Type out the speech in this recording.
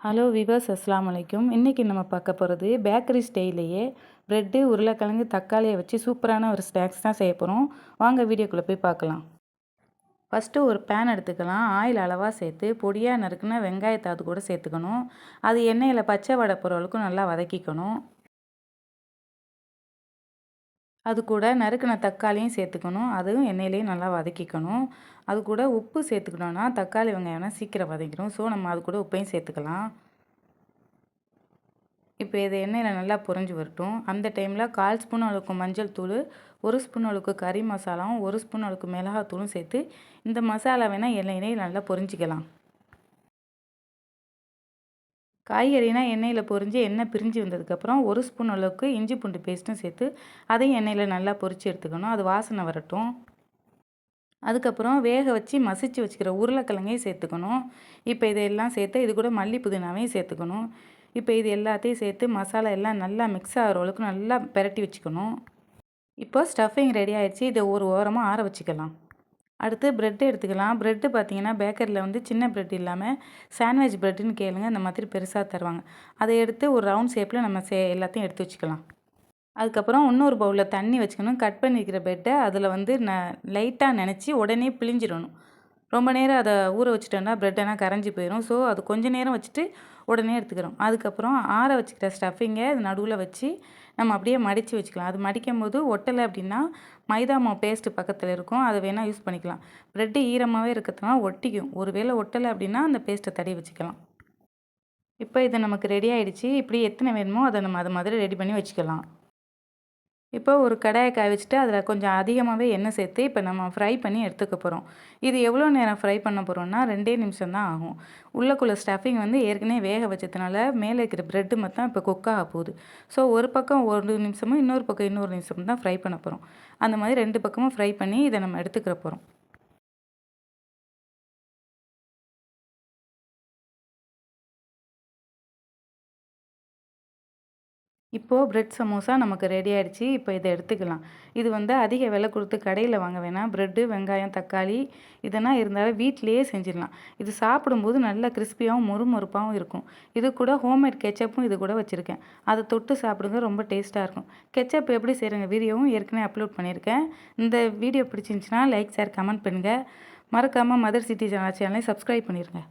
Hello viewers அஸ்லாம் வலைக்கும் இன்றைக்கி நம்ம பார்க்க போகிறது பேக்கரி ஸ்டைலையே ப்ரெட்டு உருளைக்கிழங்கு தக்காளியை வச்சு சூப்பரான ஒரு ஸ்நாக்ஸ் தான் செய்ய போகிறோம் வாங்க வீடியோக்குள்ளே போய் பார்க்கலாம். ஃபஸ்ட்டு ஒரு பேன் எடுத்துக்கலாம். ஆயில் அளவாக சேர்த்து பொடியாக நறுக்குன்னா வெங்காயத்தை அது கூட சேர்த்துக்கணும். அது எண்ணெயில் பச்சை வடை போகிற அளவுக்கு நல்லா வதக்கிக்கணும். அது கூட நறுக்கின தக்காளியும் சேர்த்துக்கணும். அதுவும் எண்ணெயிலையும் நல்லா வதக்கிக்கணும். அது கூட உப்பு சேர்த்துக்கணுன்னா தக்காளி வெங்காயம்னா சீக்கிரம் வதக்கிடும் ஸோ நம்ம அது கூட உப்பையும் சேர்த்துக்கலாம். இப்போ இது எண்ணெயில் நல்லா பொறிஞ்சு வரட்டும். அந்த டைமில் கால் ஸ்பூன் அளவுக்கு மஞ்சள் தூள் ஒரு ஸ்பூன் அளவுக்கு கறி மசாலாவும் ஒரு ஸ்பூன் அளவுக்கு மிளகாத்தூளும் சேர்த்து இந்த மசாலா வேணால் எண்ணெயிலே நல்லா பொரிஞ்சிக்கலாம். காய்கறினா எண்ணெயில் பொரிஞ்சு எண்ணெய் பிரிஞ்சு வந்ததுக்கப்புறம் ஒரு ஸ்பூன் அளவுக்கு இஞ்சி பூண்டு பேஸ்ட்டும் சேர்த்து அதையும் எண்ணெயில் நல்லா பொரித்து எடுத்துக்கணும். அது வாசனை வரட்டும். அதுக்கப்புறம் வேக வச்சு மசிச்சு வச்சுக்கிற உருளைக்கிழங்கையும் சேர்த்துக்கணும். இப்போ இதையெல்லாம் சேர்த்து இது கூட மல்லி புதினாவையும் சேர்த்துக்கணும். இப்போ இது எல்லாத்தையும் சேர்த்து மசாலா எல்லாம் நல்லா மிக்ஸ் ஆகிற அளவுக்கு நல்லா பெரட்டி வச்சுக்கணும். இப்போ ஸ்டஃபிங் ரெடி ஆகிடுச்சு இதை ஒரு ஓரமாக ஆற வச்சுக்கலாம். அடுத்து ப்ரெட்டு எடுத்துக்கலாம். ப்ரெட்டு பார்த்தீங்கன்னா பேக்கரியில் வந்து சின்ன ப்ரெட் இல்லாமல் சாண்ட்விச் ப்ரெட்டுன்னு கேளுங்க. இந்த மாதிரி பெருசாக தருவாங்க. அதை எடுத்து ஒரு ரவுண்ட் ஷேப்பில் நம்ம சே எல்லாத்தையும் எடுத்து வச்சுக்கலாம். அதுக்கப்புறம் இன்னொரு பவுலில் தண்ணி வச்சுக்கணும். கட் பண்ணிக்கிற பெட்டை அதில் வந்து ந லைட்டாக நினச்சி உடனே பிழிஞ்சிடணும். ரொம்ப நேரம் அதை ஊற வச்சுட்டோன்னா ப்ரெட்டெல்லாம் கரைஞ்சி போயிடும் ஸோ அது கொஞ்சம் நேரம் வச்சுட்டு உடனே எடுத்துக்கிறோம். அதுக்கப்புறம் ஆற வச்சுக்கிற ஸ்டஃபிங்கை அது நடுவில் வச்சு நம்ம அப்படியே மடித்து வச்சுக்கலாம். அது மடிக்கும் போது ஒட்டலை அப்படின்னா மைதா மாவு பேஸ்ட்டு பக்கத்தில் இருக்கும். அதை வேணால் யூஸ் பண்ணிக்கலாம். ப்ரெட்டு ஈரமாகவே இருக்கிறதுனால ஒட்டிக்கும். ஒரு வேளை ஒட்டலை அப்படின்னா அந்த பேஸ்ட்டை தடவி வச்சுக்கலாம். இப்போ இது நமக்கு ரெடி ஆகிடுச்சு இப்படி எத்தனை வேணுமோ அதை நம்ம அது மாதிரி ரெடி பண்ணி வச்சுக்கலாம். இப்போ ஒரு கடாயை காய வச்சுட்டு அதில் கொஞ்சம் அதிகமாகவே எண்ணெய் சேர்த்து இப்போ நம்ம ஃப்ரை பண்ணி எடுத்துக்க போகிறோம். இது எவ்வளோ நேரம் ஃப்ரை பண்ண போகிறோம்னா ரெண்டே நிமிஷம் தான் ஆகும். உள்ளக்குள்ளே ஸ்டஃபிங் வந்து ஏற்கனவே வேக வச்சதுனால மேலே இருக்கிற ப்ரெட்டு மட்டும் இப்போ குக் ஆக போகுது. ஸோ ஒரு பக்கம் ஒரு நிமிஷமும் இன்னொரு பக்கம் இன்னொரு நிமிஷமும் தான் ஃப்ரை பண்ண போகிறோம். அந்த மாதிரி ரெண்டு பக்கமும் ஃப்ரை பண்ணி இதை நம்ம எடுத்துக்கிற போகிறோம். இப்போது ப்ரெட் சமோசா நமக்கு ரெடி ஆகிடுச்சி இப்போ இதை எடுத்துக்கலாம். இது வந்து அதிக விலை கொடுத்து கடையில் வாங்க வேணாம். ப்ரெட்டு வெங்காயம் தக்காளி இதெல்லாம் இருந்தாலும் வீட்டிலையே செஞ்சிடலாம். இது சாப்பிடும்போது நல்ல கிறிஸ்பியாகவும் மொறுமொறுப்பாகவும் இருக்கும். இது கூட ஹோம்மேட் கெச்சப்பும் இது கூட வச்சுருக்கேன். அதை தொட்டு சாப்பிடுங்க ரொம்ப டேஸ்ட்டாக இருக்கும். கெச்சப் எப்படி செய்கிறங்க வீடியோவும் ஏற்கனவே அப்லோட் பண்ணியிருக்கேன். இந்த வீடியோ பிடிச்சிருந்துச்சின்னா லைக் ஷேர் கமெண்ட் பண்ணுங்கள் மறக்காமல் மதர் சிட்டி சேனல் சேனலை சப்ஸ்கிரைப் பண்ணிடுங்க